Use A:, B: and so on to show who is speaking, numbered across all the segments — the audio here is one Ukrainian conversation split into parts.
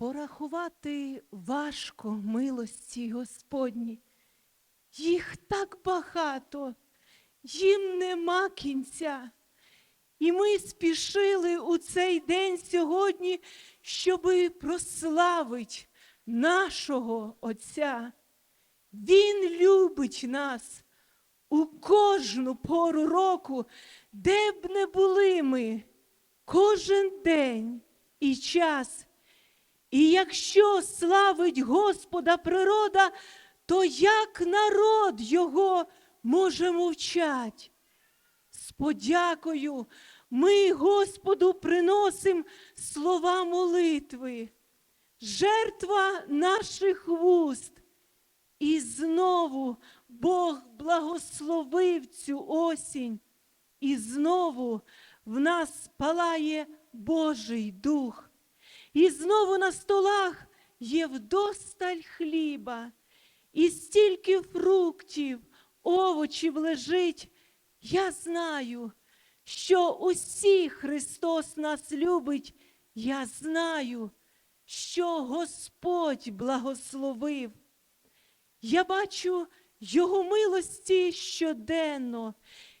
A: Порахувати важко милості Господні. Їх так багато, їм нема кінця. І ми спішили у цей день сьогодні, щоби прославить нашого Отця. Він любить нас у кожну пору року, де б не були ми, кожен день і час. І якщо славить Господа природа, то як народ його може мовчать? З подякою ми Господу приносим слова молитви, жертва наших вуст. І знову Бог благословив цю осінь, і знову в нас палає Божий дух. І знову на столах є вдосталь хліба, і стільки фруктів, овочів лежить. Я знаю, що усі Христос нас любить. Я знаю, що Господь благословив. Я бачу Його милості щоденно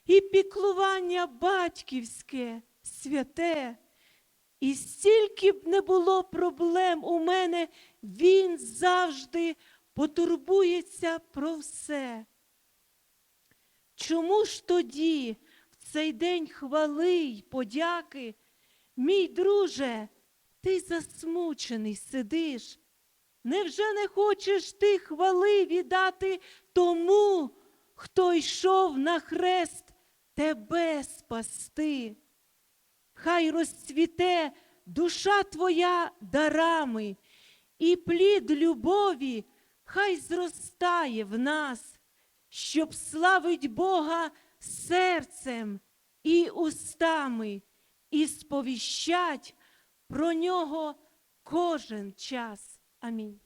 A: і піклування батьківське, святе. І стільки б не було проблем у мене, він завжди потурбується про все. Чому ж тоді, в цей день хвали й подяки, мій друже, ти засмучений сидиш? Невже не хочеш ти хвали віддати тому, хто йшов на хрест тебе спасти? Хай розцвіте душа твоя дарами, і плід любові хай зростає в нас, щоб славить Бога серцем і устами, і сповіщать про нього кожен час. Амінь.